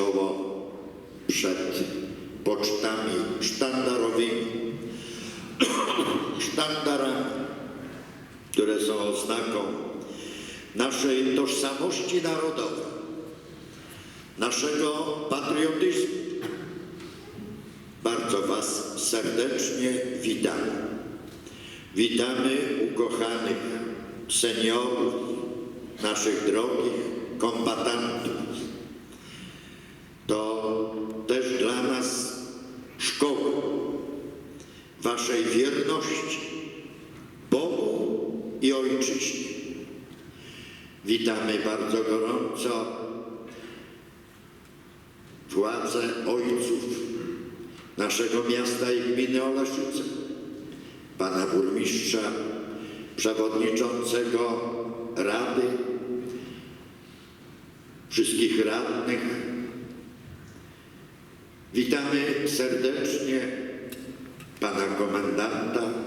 czoło przed pocztami sztandarowymi, sztandarami, które są oznaką naszej tożsamości narodowej, naszego patriotyzmu. Bardzo Was serdecznie witamy. Witamy ukochanych seniorów, naszych drogich kombatantów. To też dla nas szkoła Waszej wierności Bogu Witamy bardzo gorąco władze ojców naszego miasta i gminy Oleszyce, pana burmistrza, przewodniczącego Rady, wszystkich radnych. Witamy serdecznie pana komendanta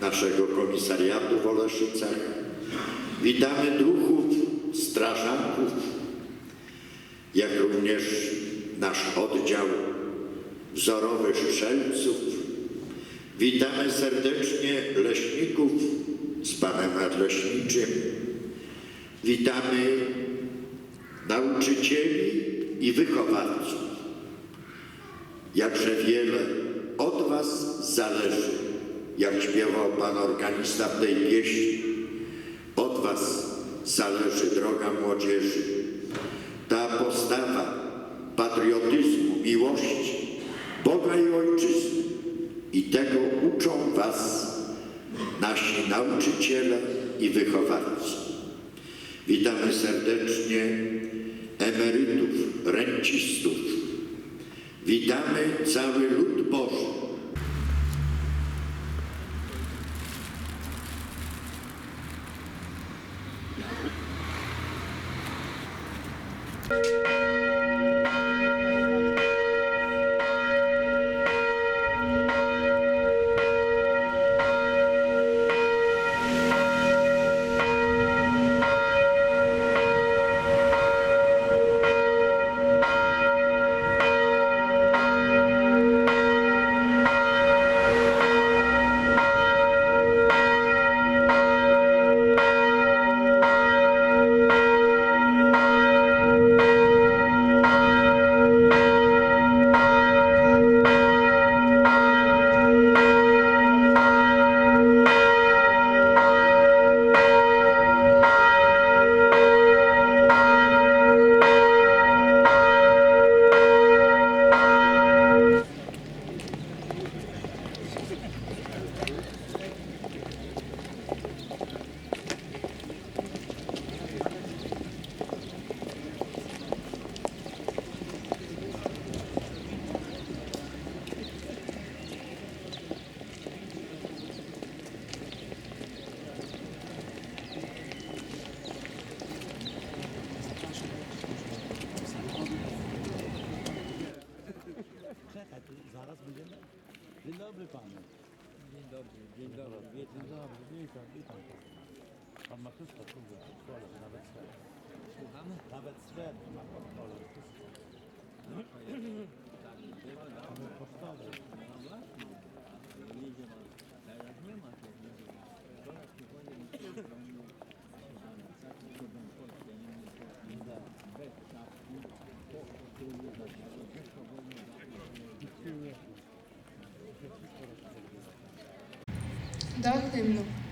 naszego komisariatu w Oleszycach. Witamy druhów, strażaków, jak również nasz oddział wzorowych strzelców. Witamy serdecznie leśników z panem nadleśniczym. Witamy nauczycieli i wychowawców. Jakże wiele od was zależy, jak śpiewał pan organista w tej pieśni. Od was zależy droga młodzieży. Ta postawa patriotyzmu, miłości, Boga i Ojczyzny. I tego uczą Was nasi nauczyciele i wychowawcy. Witamy serdecznie emerytów, rencistów. Witamy cały lud Boży. wszystko tu pod kolą, nawet swet. Słucham? Nawet swet ma pod kolą. Ale postawy. No właśnie. Nie idzie pan. Teraz nie ma to. Nie ma. Teraz nie powiem, że to jest Taki problem Polski, a nie mnie Polski. Bez czapki. Po prostu nie da się. Wszystko wolno da się. I w tyłu. Wszystko rozpoczyna. Да, именно.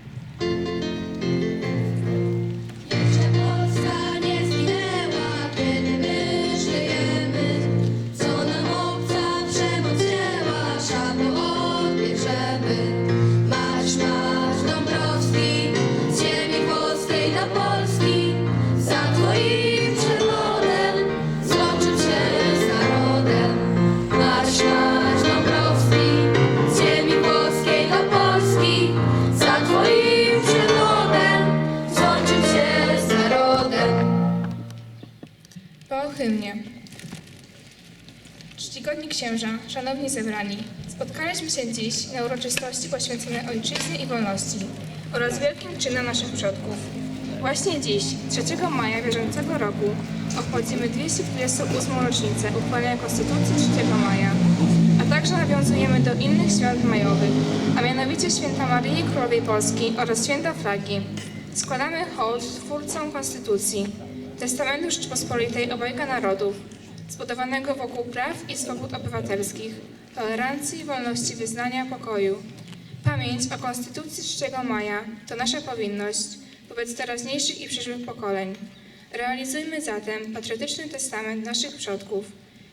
Dziś na uroczystości poświęconej ojczyźnie i wolności oraz wielkim czynom naszych przodków. Właśnie dziś, 3 maja bieżącego roku, obchodzimy 228. rocznicę uchwalenia Konstytucji 3 maja, a także nawiązujemy do innych świąt majowych, a mianowicie święta Maryi Królowej Polski oraz święta flagi. Składamy hołd twórcom Konstytucji, testamentu Rzeczypospolitej obojga narodów, zbudowanego wokół praw i swobód obywatelskich, tolerancji, wolności wyznania, pokoju. Pamięć o Konstytucji 3 maja to nasza powinność wobec teraźniejszych i przyszłych pokoleń. Realizujmy zatem patriotyczny testament naszych przodków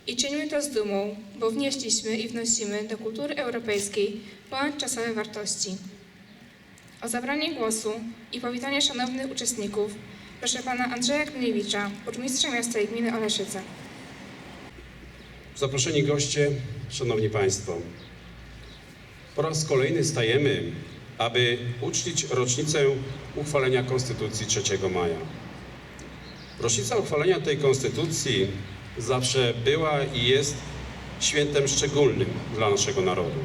i czyńmy to z dumą, bo wnieśliśmy i wnosimy do kultury europejskiej ponadczasowe wartości. O zabranie głosu i powitanie szanownych uczestników proszę pana Andrzeja Kmielewicza, burmistrza miasta i gminy Oleszyce. Zaproszeni goście, Szanowni Państwo, po raz kolejny stajemy, aby uczcić rocznicę uchwalenia Konstytucji 3 maja. Rocznica uchwalenia tej Konstytucji zawsze była i jest świętem szczególnym dla naszego narodu.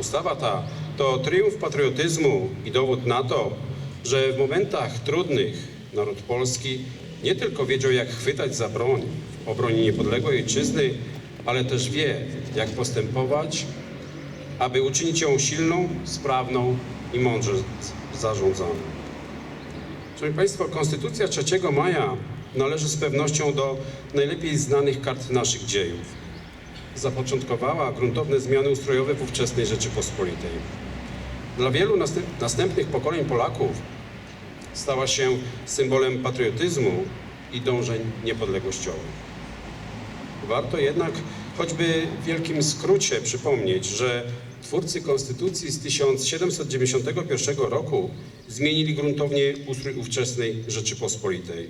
Ustawa ta to triumf patriotyzmu i dowód na to, że w momentach trudnych naród polski nie tylko wiedział, jak chwytać za broń w obronie niepodległej ojczyzny, ale też wie, jak postępować, aby uczynić ją silną, sprawną i mądrze zarządzaną. Szanowni Państwo, Konstytucja 3 maja należy z pewnością do najlepiej znanych kart naszych dziejów zapoczątkowała gruntowne zmiany ustrojowe w ówczesnej Rzeczypospolitej. Dla wielu następ- następnych pokoleń Polaków stała się symbolem patriotyzmu i dążeń niepodległościowych. Warto jednak choćby w wielkim skrócie przypomnieć, że twórcy Konstytucji z 1791 roku zmienili gruntownie ustrój ówczesnej Rzeczypospolitej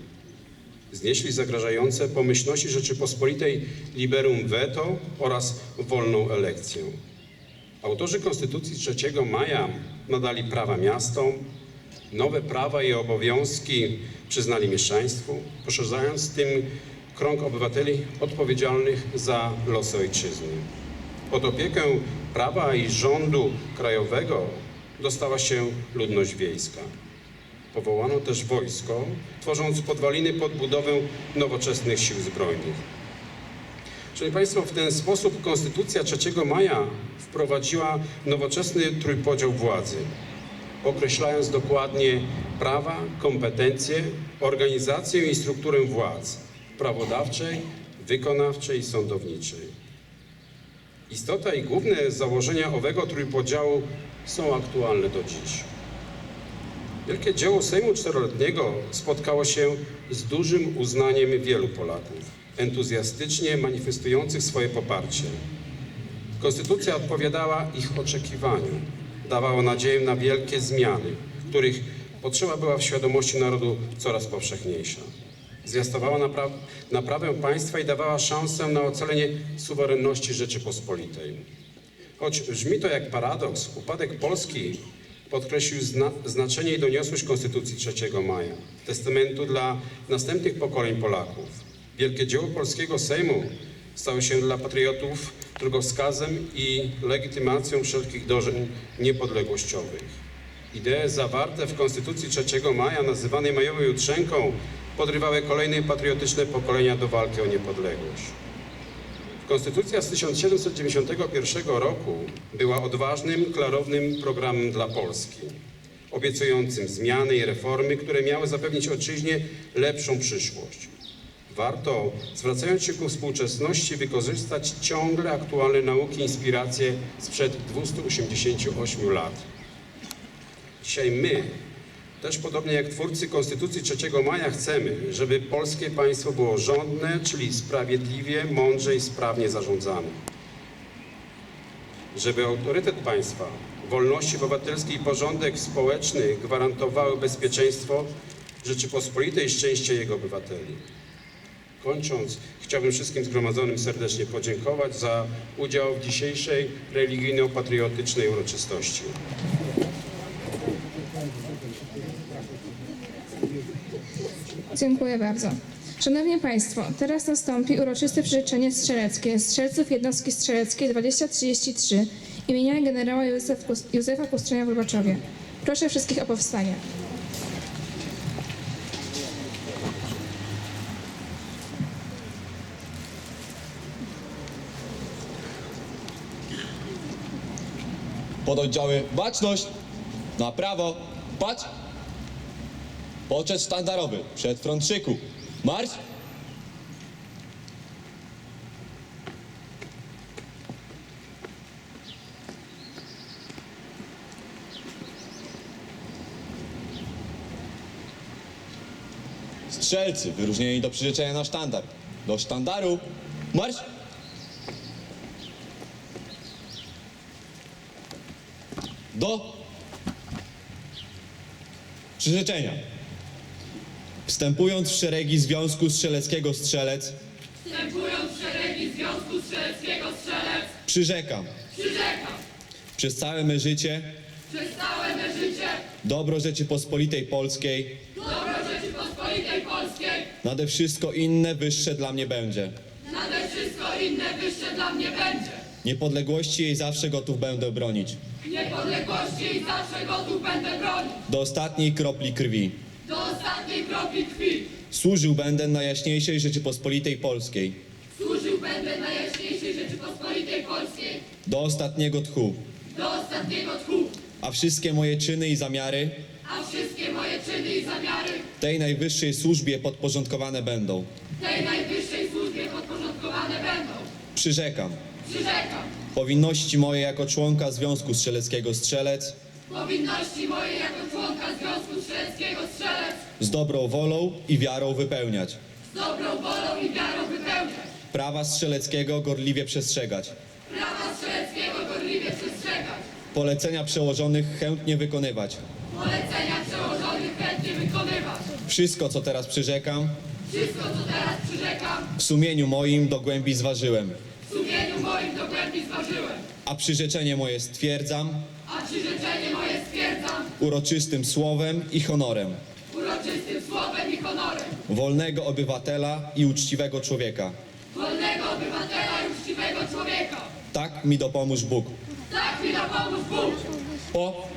znieśli zagrażające pomyślności Rzeczypospolitej liberum veto oraz wolną elekcję. Autorzy Konstytucji 3 maja nadali prawa miastom, nowe prawa i obowiązki przyznali mieszczaństwu, poszerzając tym krąg obywateli odpowiedzialnych za losy ojczyzny. Pod opiekę prawa i rządu krajowego dostała się ludność wiejska. Powołano też wojsko, tworząc podwaliny pod budowę nowoczesnych sił zbrojnych. Szanowni Państwo, w ten sposób Konstytucja 3 maja wprowadziła nowoczesny trójpodział władzy, określając dokładnie prawa, kompetencje, organizację i strukturę władz prawodawczej, wykonawczej i sądowniczej. Istota i główne założenia owego trójpodziału są aktualne do dziś. Wielkie dzieło Sejmu Czteroletniego spotkało się z dużym uznaniem wielu Polaków, entuzjastycznie manifestujących swoje poparcie. Konstytucja odpowiadała ich oczekiwaniom, dawała nadzieję na wielkie zmiany, których potrzeba była w świadomości narodu coraz powszechniejsza. Zwiastowała napra- naprawę państwa i dawała szansę na ocalenie suwerenności Rzeczypospolitej. Choć brzmi to jak paradoks, upadek Polski podkreślił zna znaczenie i doniosłość Konstytucji 3 maja, testamentu dla następnych pokoleń Polaków. Wielkie dzieło polskiego Sejmu stało się dla patriotów drogowskazem i legitymacją wszelkich dążeń niepodległościowych. Idee zawarte w Konstytucji 3 maja, nazywanej majową jutrzenką, podrywały kolejne patriotyczne pokolenia do walki o niepodległość. Konstytucja z 1791 roku była odważnym, klarownym programem dla Polski, obiecującym zmiany i reformy, które miały zapewnić ojczyźnie lepszą przyszłość. Warto, zwracając się ku współczesności, wykorzystać ciągle aktualne nauki i inspiracje sprzed 288 lat. Dzisiaj my, też podobnie jak twórcy Konstytucji 3 maja, chcemy, żeby polskie państwo było rządne, czyli sprawiedliwie, mądrze i sprawnie zarządzane. Żeby autorytet państwa, wolności obywatelskie i porządek społeczny gwarantowały bezpieczeństwo Rzeczypospolitej szczęście jego obywateli. Kończąc, chciałbym wszystkim zgromadzonym serdecznie podziękować za udział w dzisiejszej religijno-patriotycznej uroczystości. Dziękuję bardzo. Szanowni Państwo, teraz nastąpi uroczyste przyrzeczenie strzeleckie strzelców jednostki strzeleckiej 2033 imienia generała Józef, Józefa Kustrzenia w Lubaczowie. Proszę wszystkich o powstanie. Pododdziały baczność! Na prawo! Patrz! Poczet sztandarowy przed front szyku. Marsz! Strzelcy wyróżnieni do przyrzeczenia na sztandar. Do sztandaru! Marsz! do przyrzeczenia. Wstępując w szeregi Związku Strzeleckiego Strzelec, Wstępując w szeregi Związku Strzeleckiego Strzelec, przyrzekam przyrzekam przez całe me życie przez całe me życie dobro Rzeczypospolitej Polskiej, dobro Rzeczypospolitej Polskiej, nade wszystko inne wyższe dla mnie będzie. nade wszystko inne wyższe dla mnie będzie. Niepodległości jej zawsze gotów będę bronić. Niepodległości i zawsze gotów będę bronić. Do ostatniej kropli krwi. Do ostatniej kropli krwi. Służył będę Najjaśniejszej Rzeczypospolitej Polskiej. Służył będę Najjaśniejszej Rzeczypospolitej Polskiej. Do ostatniego tchu. Do ostatniego tchu. A wszystkie moje czyny i zamiary A wszystkie moje czyny i zamiary tej najwyższej służbie podporządkowane będą. tej najwyższej służbie podporządkowane będą. Przyrzekam. Przyrzekam. Powinności moje jako członka Związku Strzeleckiego Strzelec Powinności moje jako członka Związku Strzeleckiego Strzelec z dobrą wolą i wiarą wypełniać. z dobrą wolą i wiarą wypełniać. Prawa strzeleckiego gorliwie przestrzegać. Prawa strzeleckiego gorliwie przestrzegać. Polecenia przełożonych chętnie wykonywać. Polecenia przełożonych chętnie wykonywać. Wszystko, co teraz przyrzekam, Wszystko, co teraz przyrzekam, w sumieniu moim do głębi zważyłem. w sumieniu moim do głębi zważyłem. A przyrzeczenie moje stwierdzam A przyrzeczenie moje stwierdzam uroczystym słowem i honorem uroczystym słowem i honorem. Wolnego obywatela i uczciwego człowieka. Wolnego obywatela i uczciwego człowieka. Tak mi dopomóż Bóg. Tak mi dopomóż Bóg. Po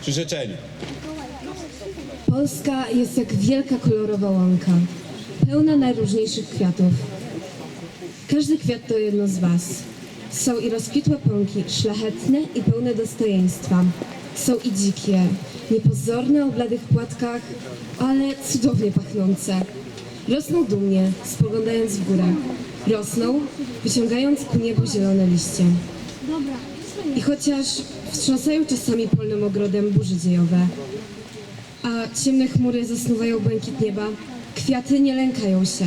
przyrzeczeniu. Polska jest jak wielka kolorowa łąka, pełna najróżniejszych kwiatów. Każdy kwiat to jedno z Was. Są i rozkwitłe pąki, szlachetne i pełne dostojeństwa. Są i dzikie, niepozorne o bladych płatkach, ale cudownie pachnące. Rosną dumnie, spoglądając w górę. Rosną, wyciągając ku niebu zielone liście. I chociaż wstrząsają czasami polnym ogrodem burzy dziejowe, a ciemne chmury zasnuwają błękit nieba, kwiaty nie lękają się.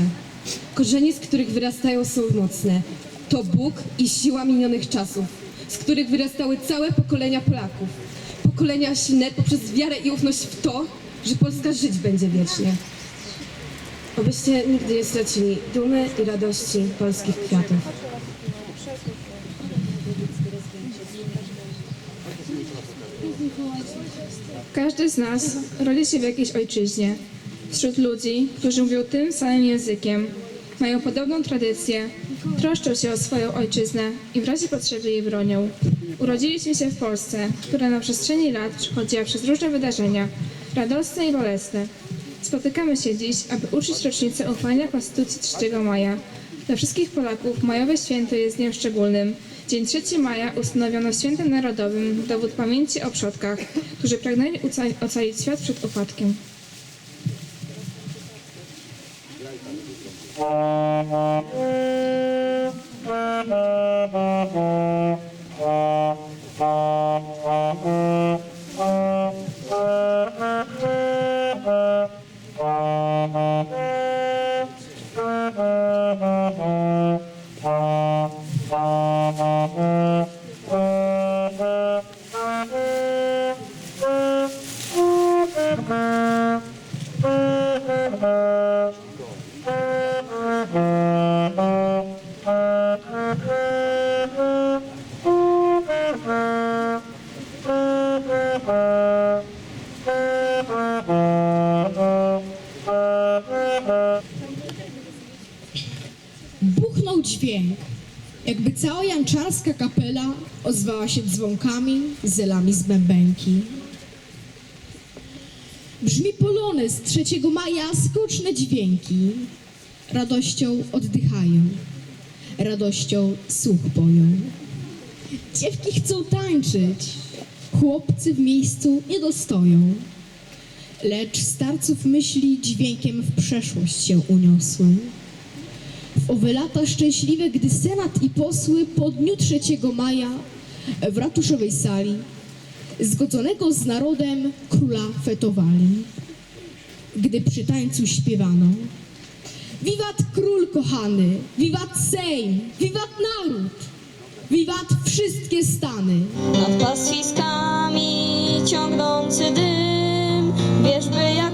Korzenie, z których wyrastają, są mocne. To Bóg i siła minionych czasów, z których wyrastały całe pokolenia Polaków. Pokolenia silne poprzez wiarę i ufność w to, że Polska żyć będzie wiecznie. Obyście nigdy nie stracili dumy i radości polskich kwiatów. Każdy z nas rodzi się w jakiejś ojczyźnie, wśród ludzi, którzy mówią tym samym językiem, mają podobną tradycję, troszczą się o swoją ojczyznę i w razie potrzeby jej bronią. Urodziliśmy się w Polsce, która na przestrzeni lat przechodziła przez różne wydarzenia, radosne i bolesne. Spotykamy się dziś, aby uczyć rocznicę uchwalenia Konstytucji 3 maja. Dla wszystkich Polaków majowe święto jest dniem szczególnym. Dzień 3 maja ustanowiono świętem narodowym dowód pamięci o przodkach, którzy pragnęli ocalić świat przed upadkiem. Thank. Buchnął dźwięk, jakby cała janczarska kapela ozwała się dzwonkami, zelami z bębenki. Brzmi polony z 3 maja skoczne dźwięki. Radością oddychają, radością słuch poją. Dziewki chcą tańczyć, chłopcy w miejscu nie dostoją. Lecz starców myśli dźwiękiem w przeszłość się uniosły. W owe lata szczęśliwe, gdy senat i posły po dniu 3 maja w ratuszowej sali zgodzonego z narodem króla fetowali. Gdy przy tańcu śpiewano Wiwat król kochany, wiwat Sejm, wiwat naród, wiwat wszystkie stany. Nad pastwiskami ciągnący dym Wiesz, by ja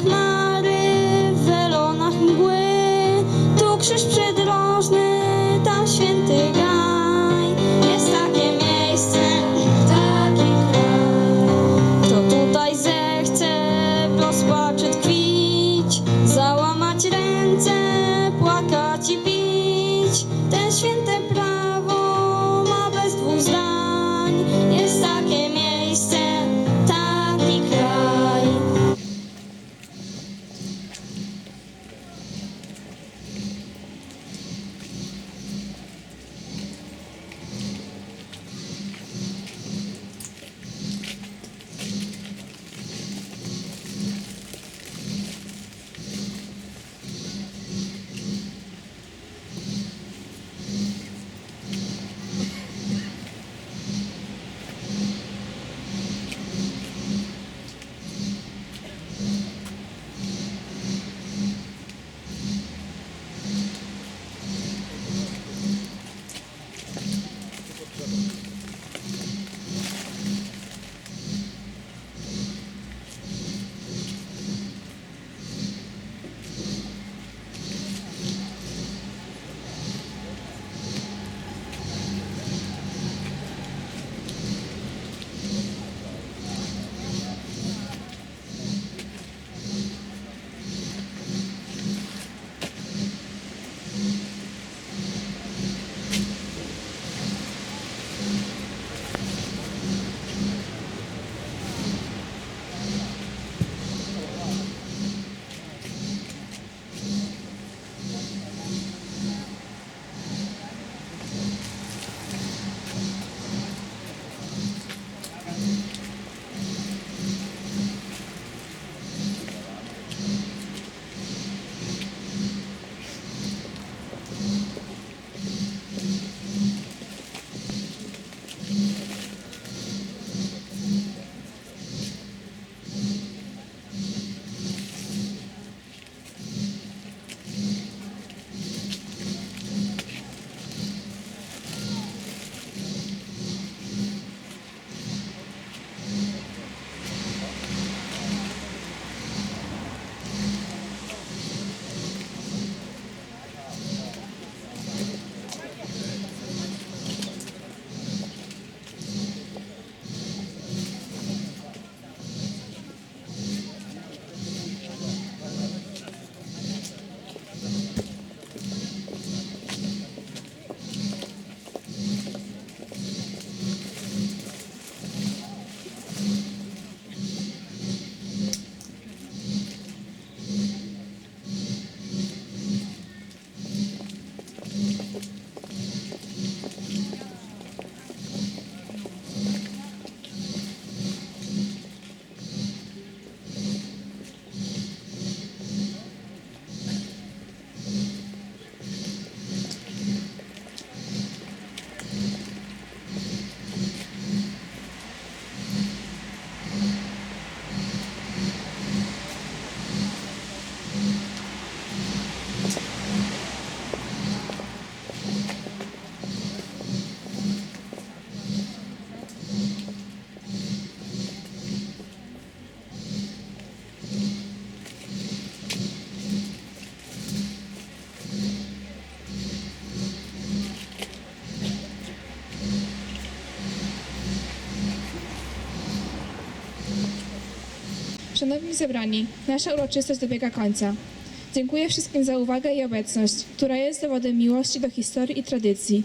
Szanowni zebrani, nasza uroczystość dobiega końca. Dziękuję wszystkim za uwagę i obecność, która jest dowodem miłości do historii i tradycji,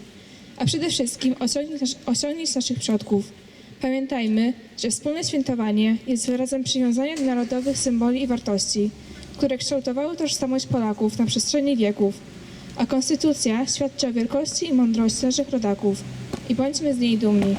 a przede wszystkim osiągnięć, osiągnięć naszych przodków. Pamiętajmy, że wspólne świętowanie jest wyrazem przywiązania do narodowych symboli i wartości, które kształtowały tożsamość Polaków na przestrzeni wieków, a konstytucja świadczy o wielkości i mądrości naszych rodaków i bądźmy z niej dumni.